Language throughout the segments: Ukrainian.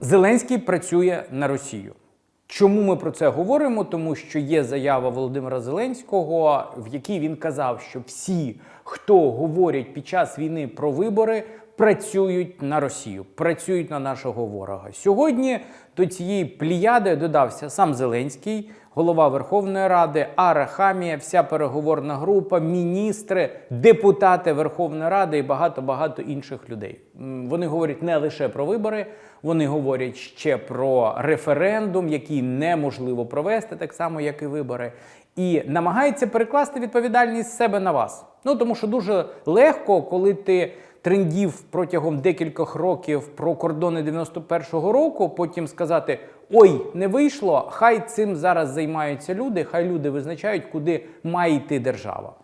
Зеленський працює на Росію. Чому ми про це говоримо? Тому що є заява Володимира Зеленського, в якій він казав, що всі, хто говорять під час війни про вибори, працюють на Росію, працюють на нашого ворога. Сьогодні до цієї пліяди додався сам Зеленський, голова Верховної Ради, Ара Хамія, вся переговорна група, міністри, депутати Верховної Ради і багато багато інших людей. Вони говорять не лише про вибори, вони говорять ще про референдум, який неможливо провести, так само як і вибори, і намагаються перекласти відповідальність себе на вас. Ну тому що дуже легко, коли ти трендів протягом декількох років про кордони 91-го року, потім сказати: ой, не вийшло, хай цим зараз займаються люди, хай люди визначають, куди має йти держава.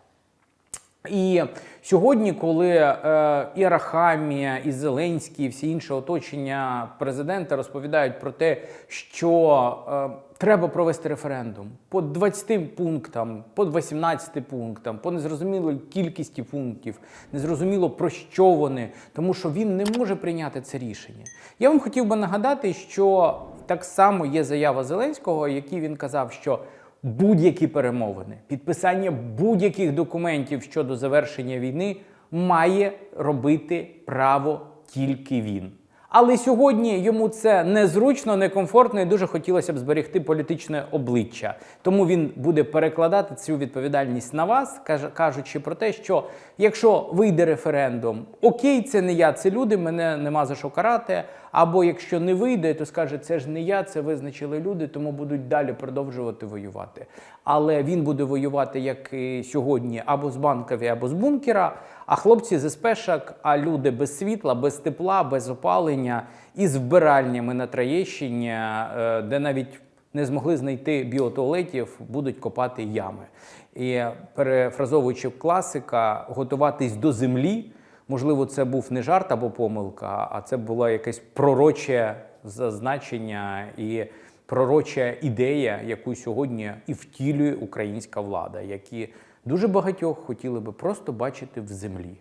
І сьогодні, коли е, і Рахамія, і Зеленський, і всі інше оточення президента розповідають про те, що е, треба провести референдум по 20 пунктам, по 18 пунктам, по незрозумілій кількості пунктів, незрозуміло про що вони, тому що він не може прийняти це рішення. Я вам хотів би нагадати, що так само є заява Зеленського, який він казав, що будь-які перемовини, підписання будь-яких документів щодо завершення війни має робити право тільки він. Але сьогодні йому це незручно, некомфортно і дуже хотілося б зберегти політичне обличчя. Тому він буде перекладати цю відповідальність на вас, кажучи про те, що якщо вийде референдум, окей, це не я, це люди, мене нема за що карати. Або якщо не вийде, то скаже, це ж не я, це визначили люди, тому будуть далі продовжувати воювати. Але він буде воювати, як і сьогодні, або з банкові, або з бункера. А хлопці з СПшок, а люди без світла, без тепла, без опалення і з вбиральнями на Троєщині, е, де навіть не змогли знайти біотуалетів, будуть копати ями. І перефразовуючи класика, готуватись до землі. Можливо, це був не жарт або помилка, а це було якесь пророче зазначення і пророча ідея, яку сьогодні і втілює українська влада, які дуже багатьох хотіли би просто бачити в землі.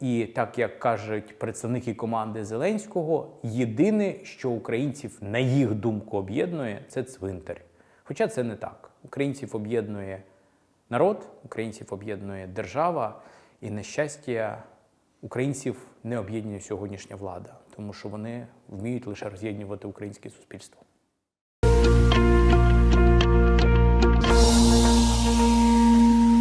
І так як кажуть представники команди Зеленського, єдине, що українців на їх думку об'єднує, це цвинтар. Хоча це не так. Українців об'єднує народ, українців об'єднує держава, і на щастя, українців не об'єднує сьогоднішня влада, тому що вони вміють лише роз'єднувати українське суспільство.